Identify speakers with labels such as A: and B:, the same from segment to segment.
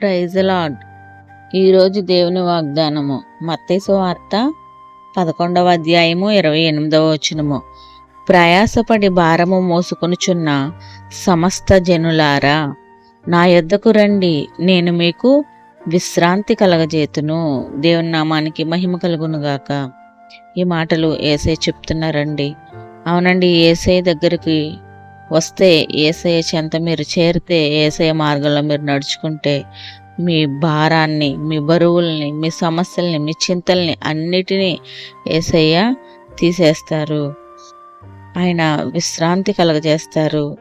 A: Praise lord ఈరోజు దేవుని వాగ్దానము. మత్తేసు వార్త పదకొండవ అధ్యాయము ఇరవై ఎనిమిదవ వచనము. ప్రయాసపడి భారము మోసుకొనుచున్న సమస్త జనులారా నా యొద్దకు రండి నేను మీకు విశ్రాంతి కలగజేతును. దేవుని నామానికి మహిమ కలుగునుగాక. ఈ మాటలు ఏసై చెప్తున్నారండి. అవునండి ఏసై దగ్గరికి వస్తే ఏసయ చెంత మీరు చేరితే ఏసయ మార్గంలో మీరు నడుచుకుంటే మీ భారాన్ని మీ బరువుల్ని మీ సమస్యల్ని మీ చింతల్ని అన్నిటినీ ఏసయ్య తీసేస్తారు. ఆయన విశ్రాంతి కలగజేస్తారు.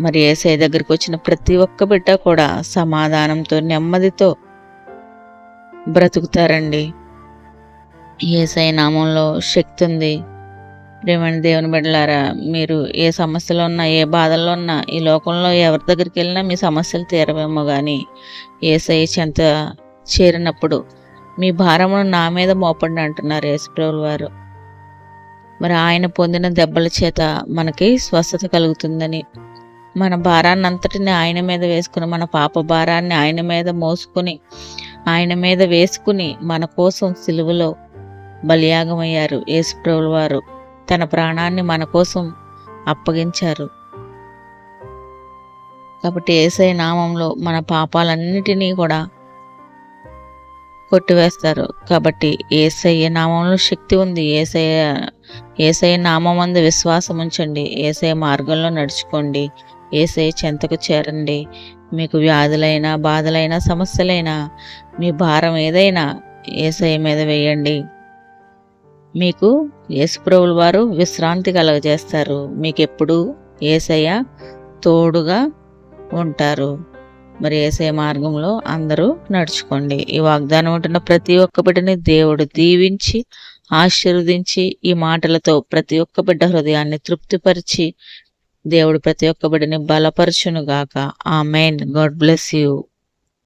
A: మరి ఏసఐ దగ్గరికి వచ్చిన ప్రతి ఒక్క బిడ్డ కూడా సమాధానంతో నెమ్మదితో బ్రతుకుతారండి. ఏసఐ నామంలో శక్తి ఉంది. ప్రేమని దేవుని బిడ్డలారా మీరు ఏ సమస్యలో ఉన్నా ఏ బాధల్లో ఉన్నా ఈ లోకంలో ఎవరి దగ్గరికి వెళ్ళినా మీ సమస్యలు తీరవేమో కానీ ఏసై చెంత చేరినప్పుడు మీ భారమును నా మీద మోపండి అంటున్నారు యేసుప్రభుల వారు. మరి ఆయన పొందిన దెబ్బల చేత మనకి స్వస్థత కలుగుతుందని మన భారాన్ని అంతటిని ఆయన మీద వేసుకుని మన పాప భారాన్ని ఆయన మీద మోసుకుని ఆయన మీద వేసుకుని మన కోసం సిలువలో బలియాగమయ్యారు యేసుప్రభుల వారు. తన ప్రాణాన్ని మన కోసం అప్పగించారు. కాబట్టి ఏసై నామంలో మన పాపాలన్నిటినీ కూడా కొట్టివేస్తారు. కాబట్టి ఏసయ్య నామంలో శక్తి ఉంది. ఏసయ్య ఏసయ్య నామం విశ్వాసం ఉంచండి. ఏసయ్య మార్గంలో నడుచుకోండి. ఏసయ్య చెంతకు చేరండి. మీకు వ్యాధులైనా బాధలైనా సమస్యలైనా మీ భారం ఏదైనా ఏసయ్య మీద వేయండి. మీకు యేసుప్రభుల వారు విశ్రాంతి కలగజేస్తారు. మీకు ఎప్పుడు ఏసయ్య తోడుగా ఉంటారు. మరి ఏసయ మార్గంలో అందరూ నడుచుకోండి. ఈ వాగ్దానం ఉంటున్న ప్రతి ఒక్క బిడ్డని దేవుడు దీవించి ఆశీర్వదించి ఈ మాటలతో ప్రతి ఒక్క బిడ్డ హృదయాన్ని తృప్తిపరిచి దేవుడు ప్రతి ఒక్క బిడ్డని బలపరచునుగాక. ఆ మెయిన్ గాడ్ బ్లెస్ యూ.